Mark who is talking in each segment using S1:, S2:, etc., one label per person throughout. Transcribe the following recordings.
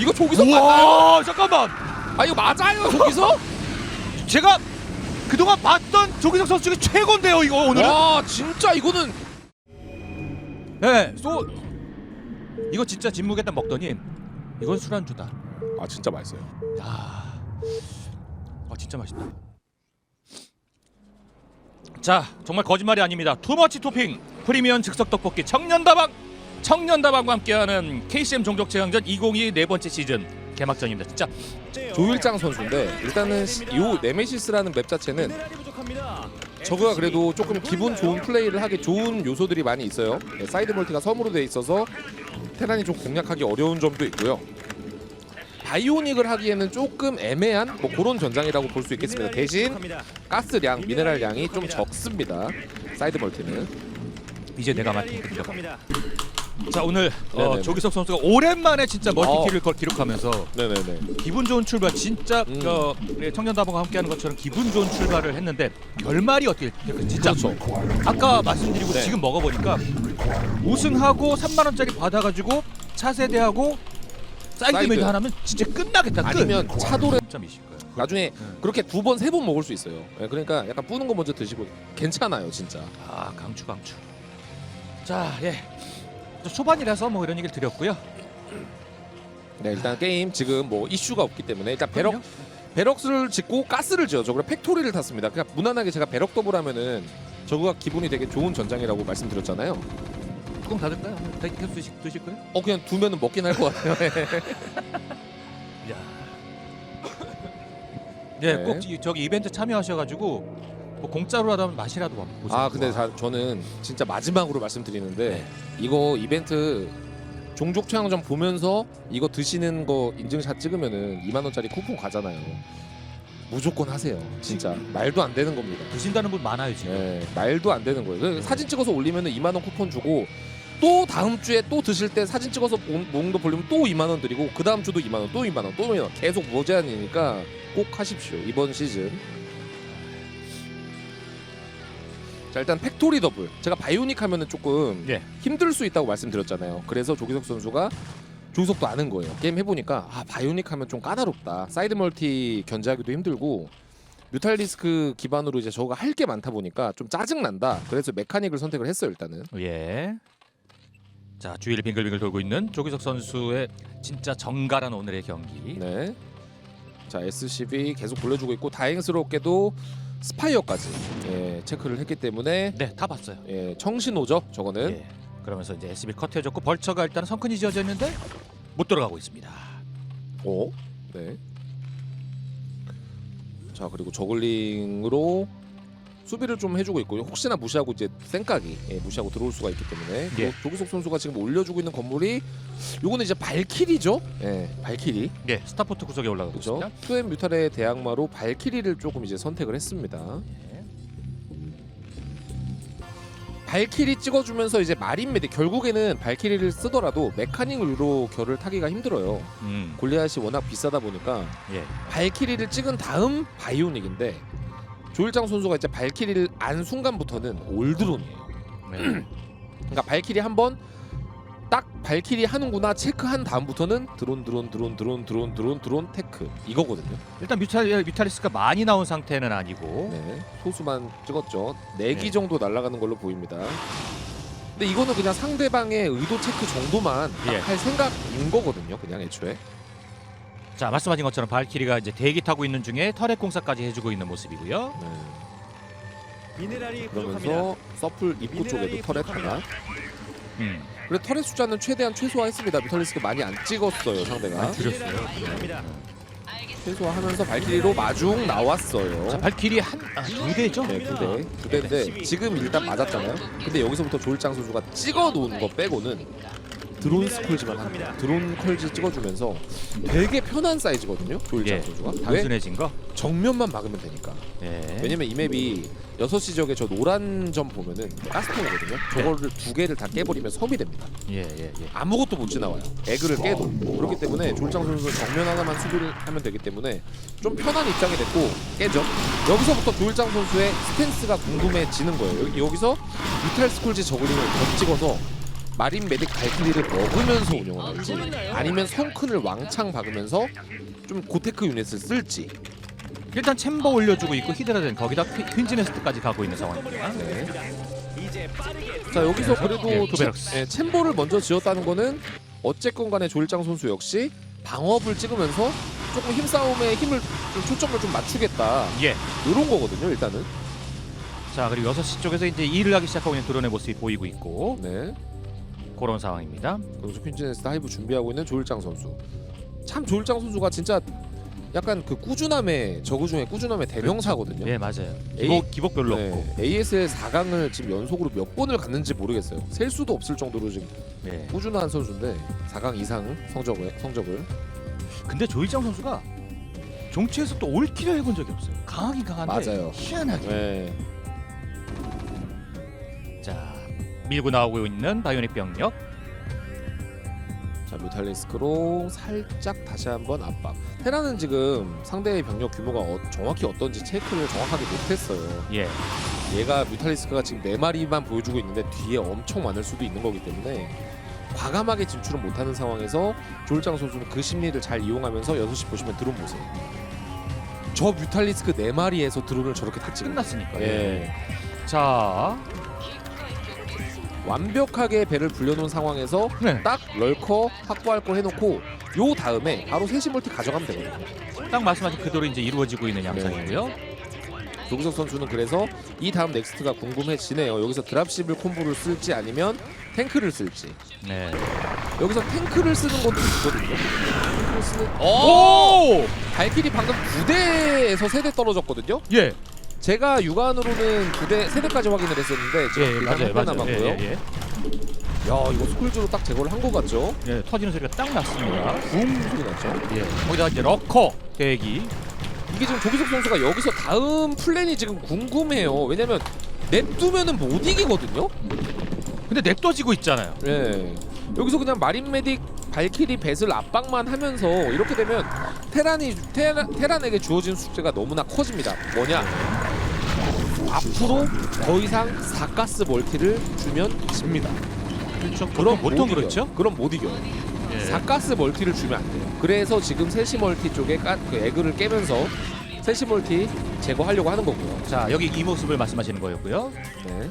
S1: 이거 조기석 맞나요?
S2: 우와 잠깐만
S1: 아 이거 맞아요 조기석?
S2: 제가 그동안 봤던 조기석 선수 중에 최고인데요 이거 오늘은
S1: 와 진짜 이거는
S2: 네, 소 이거 진짜 진무게 딱 먹더니 이건 술안주다
S1: 아 진짜 맛있어요.
S2: 야, 아 진짜 맛있다. 자, 정말 거짓말이 아닙니다. 투머치 토핑 프리미엄 즉석 떡볶이 청년다방 청년다방과 함께하는 KCM 종족 체험전 2022 네 번째 시즌 개막전입니다. 진짜
S1: 조일장 선수인데 일단은 시- 요 네메시스라는 맵 자체는 저거가 그래도 조금 기분 좋은 플레이를 하기 좋은 요소들이 많이 있어요. 네, 사이드 멀티가 섬으로 돼 있어서 테란이 좀 공략하기 어려운 점도 있고요. 바이오닉을 하기에는 조금 애매한 뭐 그런 전장이라고 볼 수 있겠습니다. 대신 가스량, 미네랄량이 좀 적습니다. 사이드 멀티는.
S2: 이제 내가 맡은 그 적. 자 오늘 어,
S1: 네네네.
S2: 조기석 선수가 오랜만에 진짜 멀티킬을 걸 기록하면서
S1: 네네네.
S2: 기분 좋은 출발 진짜
S1: 음.
S2: 어, 우리 청년다방과 함께하는 것처럼 기분 좋은 출발을 했는데 결말이 어떻게 진짜
S1: 그렇죠.
S2: 아까 말씀드리고
S1: 네.
S2: 지금 먹어보니까 우승하고 3만 원짜리 받아가지고 차세대하고 사이드
S1: 사이드.
S2: 메뉴 하나면 진짜 끝나겠다. 끝.
S1: 아니면
S2: 거예요.
S1: 나중에 그렇게 두 번, 세 번 먹을 수 있어요. 예, 그러니까 약간 뿌는 거 먼저 드시고 괜찮아요, 진짜.
S2: 아 강추 강추. 자 예. 초반이라서 뭐 이런 얘기를 드렸고요.
S1: 네, 일단 게임 지금 뭐 이슈가 없기 때문에 일단 배럭. 배럭스를 짓고 가스를 지어죠. 그리고 팩토리를 탔습니다. 그러니까 무난하게 제가 배럭 더블 하면은 저거가 기분이 되게 좋은 전장이라고 말씀드렸잖아요.
S2: 뚜껑 닫을까요? 다 계속 드실, 드실 거예요?
S1: 어 그냥 두면은 먹긴 할 것 같아요.
S2: 야. 네,
S1: 네.
S2: 꼭 이- 저기 이벤트 참여하셔가지고 뭐 공짜로라도 하면 맛이라도 보세요.
S1: 아 근데 자, 저는 진짜 마지막으로 말씀드리는데
S2: 네.
S1: 이거 이벤트 종족 최양전 보면서 이거 드시는 거 인증샷 찍으면은 2만 원짜리 쿠폰 가잖아요. 무조건 하세요. 진짜 말도 안 되는 겁니다.
S2: 드신다는 분 많아요 지금.
S1: 네, 말도 안 되는 거예요. 그 사진 찍어서 올리면은 2만 원 쿠폰 주고 또 다음 주에 또 드실 때 사진 찍어서 몽- 먹는 거 볼리면 또 2만 원 드리고 그 다음 주도 2만 원, 또 2만 원, 또 2만 원 계속 무제한이니까 꼭 하십시오 이번 시즌. 자 일단 팩토리 더블 제가 바이오닉 하면은 조금
S2: 예.
S1: 힘들 수 있다고 말씀드렸잖아요. 그래서 조기석 선수가 조기석도 아는 거예요. 게임 해보니까 아 바이오닉 하면 좀 까다롭다. 사이드 멀티 견제하기도 힘들고 뮤탈리스크 기반으로 이제 저가 할 게 많다 보니까 좀 짜증 난다. 그래서 메카닉을 선택을 했어요 일단은.
S2: 예. 자 주위를 빙글빙글 돌고 있는 조기석 선수의 진짜 정갈한 오늘의 경기.
S1: 네. 자 SCB 계속 돌려주고 있고 다행스럽게도 스파이어까지 예, 체크를 했기 때문에
S2: 네, 다 봤어요.
S1: 예, 청신호죠 저거는.
S2: 예. 그러면서 이제 SB 커트해줬고 벌처가 일단 성큰이 지어져 있는데 못 들어가고 있습니다.
S1: 오. 네. 자 그리고 저글링으로 수비를 좀 해주고 있고요. 혹시나 무시하고 이제 생각이 예, 무시하고 들어올 수가 있기 때문에
S2: 예.
S1: 또 조기석 선수가 지금 올려주고 있는 건물이 요거는 이제 발키리죠. 예, 발키리.
S2: 예, 스타포트 구석에 올라가고
S1: 그렇죠.
S2: 있습니다.
S1: 투엠 뮤탈의 대항마로 발키리를 조금 이제 선택을 했습니다.
S2: 예.
S1: 발키리 찍어주면서 이제 마린 메디 결국에는 발키리를 쓰더라도 메카닉으로 결을 타기가 힘들어요.
S2: 음.
S1: 골리앗이 워낙 비싸다 보니까
S2: 예.
S1: 발키리를 찍은 다음 바이오닉인데 조일장 선수가 이제 발키리를 안 순간부터는 올드론이에요.
S2: 네.
S1: 그러니까 발키리 한번 딱 발키리 하는구나 체크한 다음부터는 드론 드론 드론 드론 드론 드론 드론 테크 이거거든요.
S2: 일단 뮤탈 뮤탈리스가 많이 나온 상태는 아니고
S1: 네, 소수만 찍었죠. 네기
S2: 네.
S1: 정도 날아가는 걸로 보입니다. 근데 이거는 그냥 상대방의 의도 체크 정도만 딱
S2: 예.
S1: 할 생각인 거거든요. 그냥 애초에.
S2: 자 말씀하신 것처럼 발키리가 이제 대기 타고 있는 중에 터렛 공사까지 해주고 있는 모습이고요.
S1: 네.
S3: 미네랄이 부족합니다.
S1: 그러면서 서플 입구 쪽에도 터렛. 하나.
S2: 음.
S1: 그래 터렛 숫자는 최대한 최소화했습니다. 뮤탈리스크 많이 안 찍었어요 상대가.
S2: 아, 줄였어요.
S3: 부족합니다.
S1: 최소화하면서 발키리로 마중 나왔어요.
S2: 자 발키리 한두 대죠.
S1: 네, 두 대. 두 대인데 지금 일단 맞았잖아요. 근데 여기서부터 조일장 선수가 찍어 놓은 거 빼고는 드론 스콜지만 합니다. 드론 컬지 찍어주면서 되게 편한 사이즈거든요. 조일장
S2: 예.
S1: 선수가. 왜?
S2: 단순해진 거.
S1: 정면만 막으면 되니까.
S2: 예.
S1: 왜냐면 이 맵이 6시 지역에 저 노란 점 보면은 가스통이거든요. 저거를 두 개를 다 깨버리면 섬이 됩니다.
S2: 예, 예, 예.
S1: 아무것도 못 지나와요. 에그를 깨도 그렇기 때문에 조일장 선수는 정면 하나만 수비를 하면 되기 때문에 좀 편한 입장이 됐고 깨죠. 여기서부터 조일장 선수의 스탠스가 궁금해지는 거예요. 여기, 여기서 뮤탈 스콜지 저글링을 더 찍어서 마린 메딕 발키리를 먹으면서 운영을 할지 아니면 성큰을 왕창 박으면서 좀 고테크 유닛을 쓸지
S2: 일단 챔버 올려주고 있고 히드라든 거기다 퀸- 퀸즈네스트까지 가고 있는 상황입니다.
S1: 네. 자 여기서 그래도
S2: 예,
S1: 챔-
S2: 투베럭스.
S1: 예, 챔버를 먼저 지었다는 거는 어쨌건 간에 조일장 선수 역시 방업을 찍으면서 조금 힘싸움에 힘을 좀 초점을 좀 맞추겠다
S2: 예.
S1: 이런 거거든요 일단은
S2: 자 그리고 6시 쪽에서 이제 일을 하기 시작하고 있는 드론의 모습이 보이고 있고
S1: 네
S2: 그런 상황입니다.
S1: 그래서 퀸즈네스 하이브 준비하고 있는 조일장 선수 참 조일장 선수가 진짜 약간 그 꾸준함의 저그 중에 꾸준함의 대명사거든요
S2: 예 맞아요.
S1: 에이-
S2: 기복, 기복 별로
S1: 네,
S2: 없고.
S1: ASL 4강을 지금 연속으로 몇 번을 갔는지 모르겠어요 셀 수도 없을 정도로 지금
S2: 예.
S1: 꾸준한 선수인데 4강 이상 성적을 성적을
S2: 근데 조일장 선수가 종치에서 또 올킬을 해본 적이 없어요. 강하긴 강한데
S1: 맞아요.
S2: 희한하게.
S1: 네.
S2: 자 밀고 나오고 있는 바이오닉 병력.
S1: 자 뮤탈리스크로 살짝 다시 한번 압박. 테라는 지금 상대의 병력 규모가 어- 정확히 어떤지 체크를 정확하게 못했어요.
S2: 예.
S1: 얘가 뮤탈리스크가 지금 네 마리만 보여주고 있는데 뒤에 엄청 많을 수도 있는 거기 때문에 과감하게 진출을 못하는 상황에서 조일장 선수는 그 심리를 잘 이용하면서 6시 보시면 드론 보세요. 저 뮤탈리스크 네 마리에서 드론을 저렇게 다 찍은
S2: 끝났으니까.
S1: 예.
S2: 자.
S1: 완벽하게 배를 불려놓은 상황에서
S2: 네.
S1: 딱 럴커 확보할 거 해놓고 요 다음에 바로 세시 멀티 가져가면 되거든요.
S2: 딱 말씀하신 그대로 이제 이루어지고 있는 양상이고요.
S1: 조기석 선수는 그래서 이 다음 넥스트가 궁금해지네요. 여기서 드랍십을 콤보를 쓸지 아니면 탱크를 쓸지.
S2: 네.
S1: 여기서 탱크를 쓰는 것도 있거든요. 탱크를 쓰는
S2: 오!
S1: 발길이 방금 9대에서 세대 떨어졌거든요.
S2: 예.
S1: 제가 육안으로는 9대 세대까지 확인을 했었는데 지금
S2: 예,
S1: 일단
S2: 맞아요.
S1: 한대
S2: 맞아요.
S1: 남았고요.
S2: 예, 예, 예.
S1: 야 이거 스쿨즈로 딱 제거를 한거 같죠?
S2: 예, 터지는 소리가 딱 났습니다.
S1: 붐 소리 났죠?
S2: 예. 거기다 이제 러커 대기.
S1: 이게 지금 조기석 선수가 여기서 다음 플랜이 지금 궁금해요. 왜냐면 냅두면은 못 이기거든요.
S2: 근데 냅둬지고 있잖아요.
S1: 예. 여기서 그냥 마린 메딕 발키리 배슬 압박만 하면서 이렇게 되면 테란이 테란, 테란에게 주어진 숙제가 너무나 커집니다. 뭐냐? 앞으로 더 이상 사가스 멀티를 주면 집니다.
S2: 그렇죠.
S1: 그럼
S2: 보통, 보통
S1: 이겨요.
S2: 그렇죠.
S1: 그럼 못 이겨요.
S2: 예.
S1: 사가스 멀티를 주면 안 돼요. 그래서 지금 세시 멀티 쪽에 까, 그 에그를 깨면서 세시 멀티 제거하려고 하는 거고요.
S2: 자, 여기 이 모습을 말씀하시는 거였고요.
S1: 네.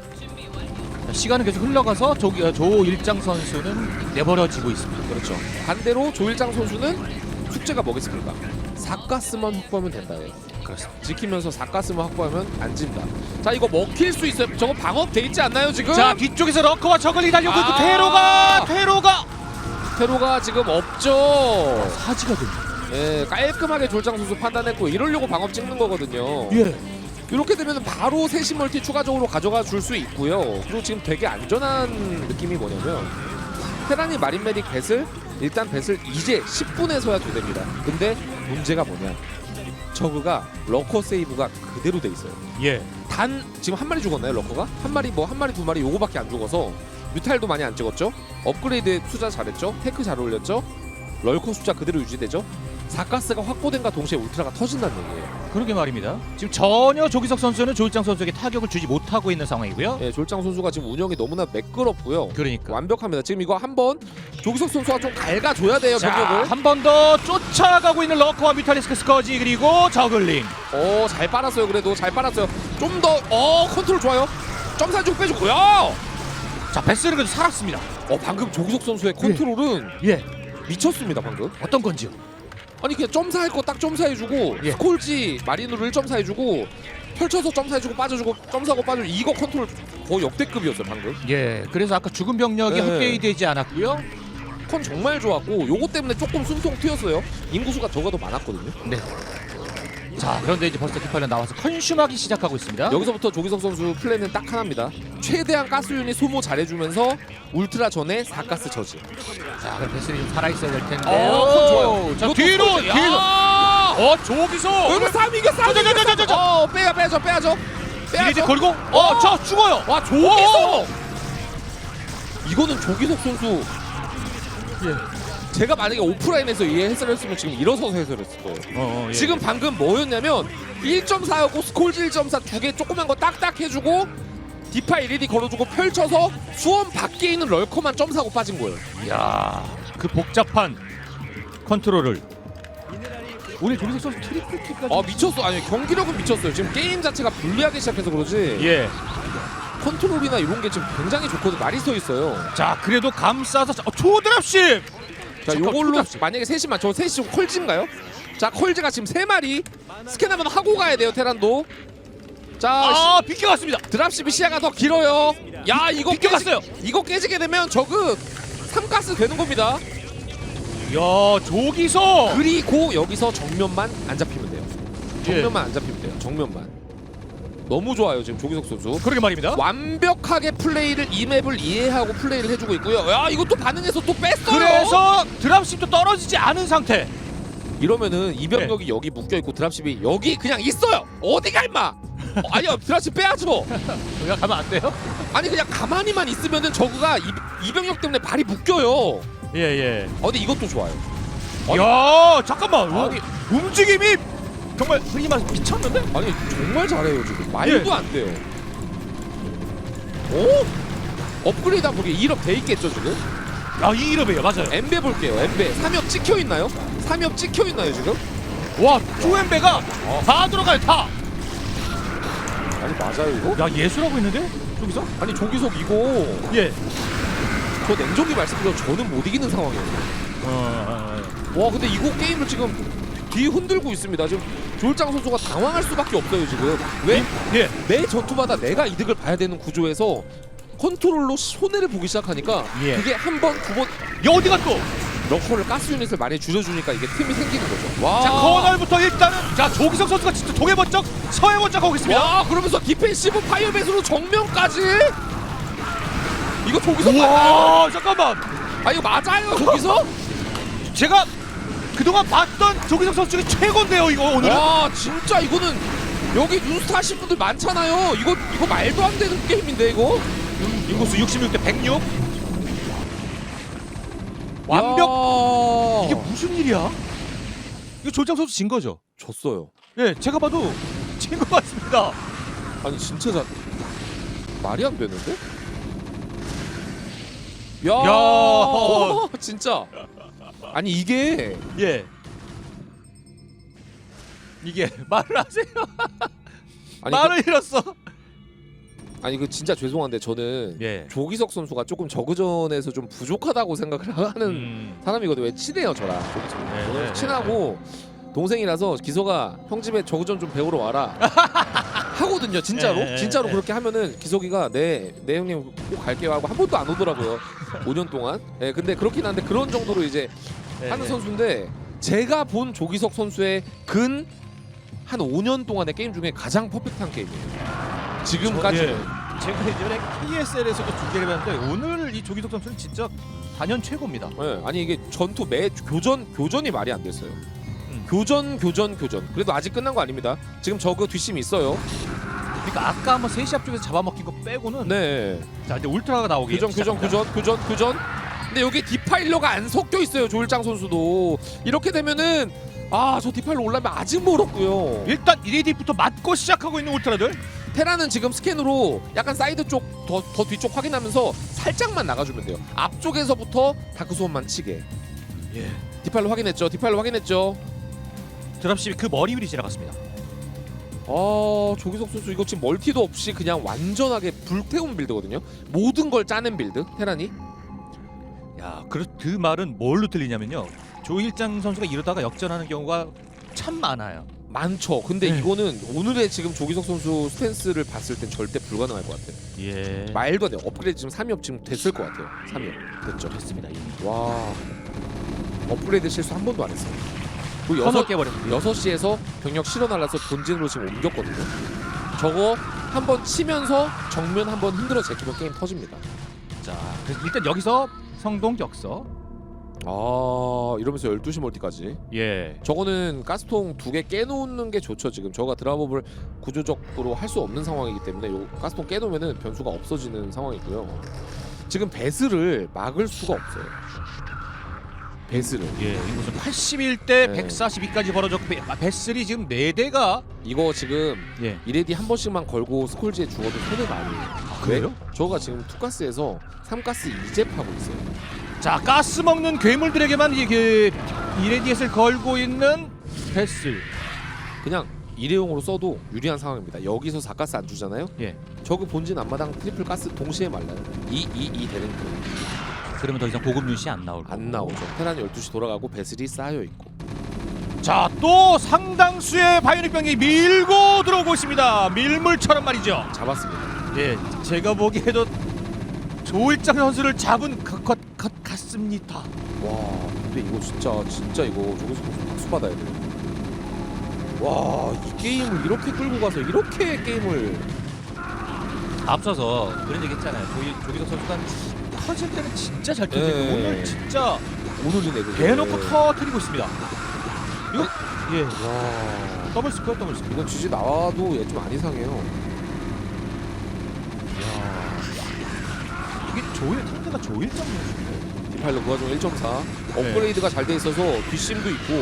S2: 자, 시간은 계속 흘러가서 조, 어, 조일장 선수는 내버려지고 있습니다.
S1: 그렇죠. 반대로 조일장 선수는 숙제가 뭐겠습니까? 사가스만 확보하면 된다예요.
S2: 그렇습니다.
S1: 지키면서 사가스만 확보하면 안 진다. 자 이거 먹힐 수 있어요. 저거 방업 돼 있지 않나요 지금?
S2: 자, 뒤쪽에서 러커와 저글링 달려오고 있고
S1: 아.
S2: 테로가 테로가
S1: 테로가 지금 없죠.
S2: 사지가 됩니다.
S1: 예, 깔끔하게 졸장 선수 판단했고 이러려고 방업 찍는 거거든요.
S2: 예.
S1: 이렇게 되면 바로 세시 멀티 추가적으로 가져가 줄 수 있고요. 그리고 지금 되게 안전한 느낌이 뭐냐면 테란이 마린 메딕 배슬 일단 배슬 이제 10분에 서야 돼 됩니다. 근데 문제가 뭐냐? 저그가 러커 세이브가 그대로 돼 있어요.
S2: 예.
S1: 단 지금 한 마리 죽었나요 러커가? 한 마리 뭐 한 마리 두 마리 요거밖에 안 죽어서 뮤탈도 많이 안 찍었죠? 업그레이드 숫자 잘했죠? 테크 잘 올렸죠? 럴커 숫자 그대로 유지되죠? 사가스가 확보된과 동시에 울트라가 터진다는 얘기예요.
S2: 그러게 말입니다. 지금 전혀 조기석 선수는 조일장 선수에게 타격을 주지 못하고 있는 상황이고요.
S1: 예, 졸장 선수가 지금 운영이 너무나 매끄럽고요.
S2: 그러니까.
S1: 완벽합니다. 지금 이거 한번 조기석 선수가 좀 갈가줘야 돼요
S2: 자,
S1: 병력을.
S2: 한 번 더 쫓아가고 있는 러커와 뮤탈리스크 스커지 그리고 저글링.
S1: 오, 잘 빨았어요. 그래도 잘 빨았어요. 좀 더, 어, 컨트롤 좋아요. 점사 좀 빼줬고요.
S2: 자, 베스는 그래도 살았습니다.
S1: 어, 방금 조기석 선수의 컨트롤은
S2: 예.
S1: 미쳤습니다. 방금.
S2: 어떤 건지요?
S1: 아니 그냥 점사 할 거 딱 점사 해주고
S2: 예.
S1: 스콜지 마리누를 1 점사 해주고 펼쳐서 점사 해주고 빠져주고 점사하고 빠져주고 이거 컨트롤 거의 역대급이었어요 방금
S2: 예. 그래서 아까 죽은 병력이
S1: 네.
S2: 합계되지 않았고요.
S1: 컨 정말 좋았고 요거 때문에 조금 숨통 트였어요 인구수가 적어도 많았거든요
S2: 네. 자, 그런데 이제 벌써 디파일은 나와서 컨슘하기 시작하고 있습니다.
S1: 여기서부터 조기석 선수 플랜은 딱 하나입니다 최대한 가스 유닛 소모 잘해주면서 울트라 전에 사가스 저지
S2: 자, 그럼 베스는 좀 살아 있어야 될 텐데.
S1: 어, 컨 좋아요
S2: 자,
S1: 이것도
S2: 뒤로
S1: 컨-
S2: 뒤로.
S1: 야!
S2: 어, 저기서
S1: 여기 싸움 이겨 싸움
S2: 저, 저, 저, 저, 저, 저.
S1: 어 빼야 빼야죠 빼야죠
S2: 이제
S1: 빼야죠
S2: 걸고 어, 저 죽어요.
S1: 와 조기석 이거는 조기석 선수
S2: 예.
S1: 제가 만약에 오프라인에서 이 해설했으면 지금 일어서서 해설했을 거예요
S2: 어, 어, 예.
S1: 지금 방금 뭐였냐면 1.4였고 스콜지 1.4 두 개 조그만 거 딱딱 해주고 디파 LED 걸어주고 펼쳐서 수원 밖에 있는 럴커만 점 사고 빠진 거예요.
S2: 이야 그 복잡한 컨트롤을 우리 조기석 선수 트리플 킥까지
S1: 아 미쳤어. 아니 경기력은 미쳤어요. 지금 게임 자체가 불리하기 시작해서 그러지.
S2: 예.
S1: 컨트롤이나 이런 게 지금 굉장히 좋거든. 말이 서 있어요.
S2: 자 그래도 감싸서 자, 어, 초드랍십
S1: 자,
S2: 잠깐,
S1: 요걸로
S2: 초드랍십.
S1: 만약에 셋이만 저 셋이 지금 콜즈인가요? 자, 콜즈가 지금 세 마리 스캔 한번 하고 가야 돼요, 테란도. 자,
S2: 아 비켜갔습니다
S1: 드랍십이 시야가 더 길어요. 야, 이거
S2: 비껴갔어요.
S1: 깨지, 이거 깨지게 되면 저그 3가스 되는 겁니다.
S2: 야 조기석
S1: 그리고 여기서 정면만 안 잡히면 돼요.
S2: 예.
S1: 정면만 안 잡히면 돼요. 정면만. 너무 좋아요, 지금 조기석 선수.
S2: 그러게 말입니다
S1: 완벽하게 플레이를 이 맵을 이해하고 플레이를 해주고 있고요. 야, 이거 또 반응해서 또 뺐어요.
S2: 그래서 드랍십도 떨어지지 않은 상태
S1: 이러면은 이병력이
S2: 네.
S1: 여기 묶여 있고 드랍십이 여기 그냥 있어요. 어디 가 임마? 어, 아니요 드랍십 빼야죠.
S2: 우리가 가면 안 돼요?
S1: 아니 그냥 가만히만 있으면은 저그가 이, 이병력 때문에 발이 묶여요.
S2: 예 예
S1: 어, 근데 이것도 좋아요.
S2: 야 잠깐만
S1: 아니.
S2: 움직임이 정말 흔히 말해서 미쳤는데?
S1: 아니 정말 잘해요 지금. 말도
S2: 예.
S1: 안 돼요. 오? 업그레이드 한 보기 1업 돼 있겠죠 지금?
S2: 아이 이름이에요 맞아요
S1: 엠베 볼게요. 엠베 3엽 찍혀 있나요? 3엽 찍혀 있나요 지금?
S2: 와 쪼엠베가 다 들어가요 다!
S1: 맞아요 이거?
S2: 야 예술하고 있는데? 저기서?
S1: 아니 조기석 이거
S2: 예
S1: 저 냉정히 말씀드려 저는 못 이기는 상황이에요.
S2: 어...
S1: 와 근데 이거 게임을 지금 뒤 흔들고 있습니다. 지금 조일장 선수가 당황할 수밖에 없어요 지금. 왜?
S2: 예
S1: 매 전투마다 내가 이득을 봐야 되는 구조에서 컨트롤로 손해를 보기 시작하니까
S2: 예.
S1: 그게 한 번, 두 번
S2: 야 어디가 또?
S1: 러커를 가스 유닛을 많이 줄여주니까 이게 틈이 생기는 거죠. 와.
S2: 자 커널부터 일단은 자 조기석 선수가 진짜 동해 번쩍 서해 번쩍 하고 있습니다
S1: 와 그러면서 디펜시브 파이어벳으로 정면까지. 이거 조기석 맞나요?
S2: 우와 잠깐만
S1: 아 이거 맞아요 조기석?
S2: 제가 그동안 봤던 조기석 선수 중에 최고인데요 이거 오늘은
S1: 와 진짜 이거는 여기 뉴스타 하신 분들 많잖아요. 이거 이거 말도 안 되는 게임인데 이거.
S2: 인구수 66 대 106 완벽
S1: 야.
S2: 이게 무슨 일이야? 이거 조장 선수 진 거죠?
S1: 졌어요.
S2: 예 제가 봐도 진 것 같습니다
S1: 아니 진짜 잘 말이 안 되는데? 야,
S2: 야.
S1: 진짜 아니 이게
S2: 예 이게 말을 하세요
S1: 아니
S2: 말을 잃었어
S1: 그, 아니 그 진짜 죄송한데 저는
S2: 예
S1: 조기석 선수가 조금 저그전에서 좀 부족하다고 생각을 하는
S2: 음.
S1: 사람이거든요. 왜 친해요 저랑 조기석.
S2: 네,
S1: 저는
S2: 네,
S1: 친하고 동생이라서 기석아 형 집에 저그전 좀 배우러 와라 하거든요 진짜로
S2: 네, 네,
S1: 진짜로
S2: 네.
S1: 그렇게 하면은 기석이가 네, 내 형님 꼭 갈게요 하고 한 번도 안 오더라고요 5년 동안 예 근데 그렇긴 한데 그런 정도로 이제
S2: 네,
S1: 하는
S2: 네.
S1: 선수인데 제가 본 조기석 선수의 근 한 5년 동안의 게임 중에 가장 퍼펙트한 게임이에요 지금까지는
S2: 예. 제가 예전에 PSL에서도 두 개를 봤는데 오늘 이 조기석 선수는 진짜 단연 최고입니다.
S1: 예, 아니 이게 전투 매 교전 교전이 말이 안 됐어요.
S2: 음.
S1: 교전 교전 교전. 그래도 아직 끝난 거 아닙니다. 지금 저그 뒷심이 있어요.
S2: 그러니까 아까 한번 세시 앞쪽에서 잡아먹힌 거 빼고는
S1: 네.
S2: 자 이제 울트라가 나오기
S1: 교전 교전 교전 교전 교전. 근데 여기 디파일러가 안 섞여 있어요 조일장 선수도. 이렇게 되면은 아 저 디파일러 올라면 아직 멀었고요.
S2: 일단 1AD부터 맞고 시작하고 있는 울트라들
S1: 테라는 지금 스캔으로 약간 사이드 쪽 더 더 뒤쪽 확인하면서 살짝만 나가주면 돼요. 앞쪽에서부터 다크소원만 치게.
S2: 예.
S1: 디파일러 확인했죠? 디파일러 확인했죠?
S2: 드랍십이 그 머리 위로 지나갔습니다.
S1: 아 조기석 선수 이거 지금 멀티도 없이 그냥 완전하게 불태운 빌드거든요. 모든 걸 짜낸 빌드 테란이?
S2: 야, 그, 그 말은 뭘로 들리냐면요. 조일장 선수가 이러다가 역전하는 경우가 참 많아요.
S1: 많죠 근데
S2: 네.
S1: 이거는 오늘의 지금 조기석 선수 스탠스를 봤을 땐 절대 불가능할 것 같아요
S2: 예.
S1: 말도 안 돼요 업그레이드 지금 3업 지금 됐을 것 같아요 3업 됐죠
S2: 됐습니다. 이미.
S1: 와 업그레이드 실수 한 번도 안 했어요
S2: 터널
S1: 여섯,
S2: 깨버렸습니다.
S1: 6시에서 병력 실어 날라서 본진으로 지금 옮겼거든요 저거 한 번 치면서 정면 한 번 흔들어 제끼면 게임 터집니다
S2: 자, 그래서 일단 여기서 성동 격서.
S1: 아 이러면서 12시 멀티까지
S2: 예.
S1: 저거는 가스통 두 개 깨놓는 게 좋죠 지금 저가 드라법을 구조적으로 할 수 없는 상황이기 때문에 요 가스통 깨놓으면 변수가 없어지는 상황이고요 지금 배스를 막을 수가 없어요 배스를
S2: 예. 인구수 81대
S1: 네.
S2: 142까지 벌어졌고 베- 아, 베슬이 지금 4대가
S1: 이거 지금
S2: 예.
S1: 이레디 한 번씩만 걸고 스콜지에 죽어도 손해가 아니에요
S2: 그래요?
S1: 저가 지금 투가스에서 삼가스 이제하고 있어요.
S2: 자 가스 먹는 괴물들에게만 이게 이레디엣을 걸고 있는 베슬.
S1: 그냥 일회용으로 써도 유리한 상황입니다. 여기서 4가스 안 주잖아요.
S2: 예.
S1: 저그 본진 앞마당 트리플 가스 동시에 말라요. 2 2 2 되는 거.
S2: 그러면 더 이상 고급 유닛이 안 나올
S1: 안 나오죠. 테란 12시 돌아가고 배슬이 쌓여 있고.
S2: 자, 또 상당수의 바이오닉 병이 밀고 들어오고 있습니다. 밀물처럼 말이죠.
S1: 잡았습니다.
S2: 예, 제가 보기에도 조일장 선수를 잡은 것, 것, 것 같습니다.
S1: 와, 근데 이거 진짜 진짜 이거 조기석 선수 박수 받아야 돼요. 와, 이 게임을 이렇게 끌고 가서 이렇게 게임을
S2: 앞서서 그런 얘기 했잖아요. 조기, 조기석 선수가 터질 때는 진짜 잘 터지고
S1: 예.
S2: 오늘 진짜
S1: 오늘린 애들
S2: 대놓고 터뜨리고 있습니다. 이거 예,
S1: 와,
S2: 더블 스코어 더블 스코어.
S1: 이건 GG 나와도 얘 좀 안 이상해요.
S2: 이게 조일 상대가 조일장 선수인데.
S1: 디파일러 그 와중 1.4
S2: 네.
S1: 업그레이드가 잘 돼 있어서 뒷심도 있고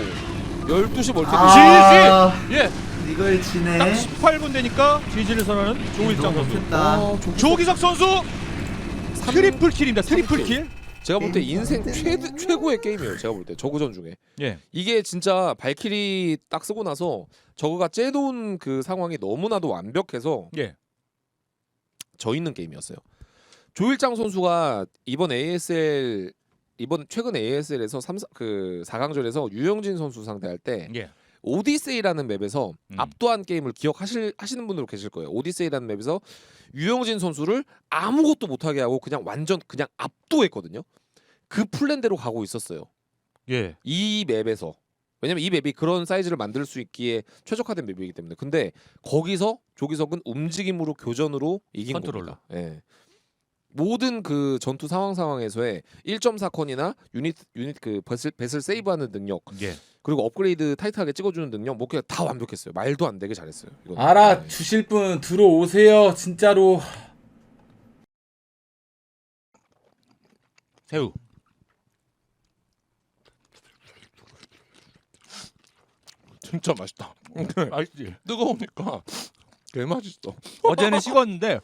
S1: 12시 멀티
S4: 아,
S2: 예,
S4: 이걸 지네.
S2: 딱 18분 되니까 지지를 선언하는 조일장
S4: 너무
S2: 선수.
S4: 좋다.
S1: 아, 조기석
S2: 조기석 선수
S1: 삼-
S2: 트리플 킬입니다. 트리플
S1: 삼
S2: 킬.
S1: 제가 볼 때 인생
S4: 안
S1: 최. 최고의 게임이에요. 제가 볼 때 저그전 중에
S2: 예.
S1: 이게 진짜 발키리 딱 쓰고 나서 저그가 째놓은 그 상황이 너무나도 완벽해서
S2: 예.
S1: 져 있는 게임이었어요. 조일장 선수가 이번 ASL 이번 최근 ASL에서 3, 그 4강전에서 유영진 선수 상대할 때
S2: 예.
S1: 오디세이라는 맵에서
S2: 음.
S1: 압도한 게임을 기억하실 하시는 분들 계실 거예요. 오디세이라는 맵에서 유영진 선수를 아무것도 못하게 하고 그냥 완전 그냥 압도했거든요. 그 플랜대로 가고 있었어요.
S2: 예.
S1: 이 맵에서 왜냐면 이 맵이 그런 사이즈를 만들 수 있기에 최적화된 맵이기 때문에 근데 거기서 조기석은 움직임으로 교전으로 이긴
S2: 컨트롤로.
S1: 겁니다. 예. 모든 그 전투 상황 상황에서의 1.4컨이나 유닛 유닛 그 배슬 배슬 세이브하는 능력
S2: 예.
S1: 그리고 업그레이드 타이트하게 찍어주는 능력 뭐 그냥 다 완벽했어요. 말도 안 되게 잘했어요. 이건.
S5: 알아
S1: 네.
S5: 주실 분 들어오세요 진짜로
S2: 새우.
S1: 진짜 맛있다.
S2: 맛있지.
S1: 뜨거우니까 개 맛있어.
S2: 어제는 식었는데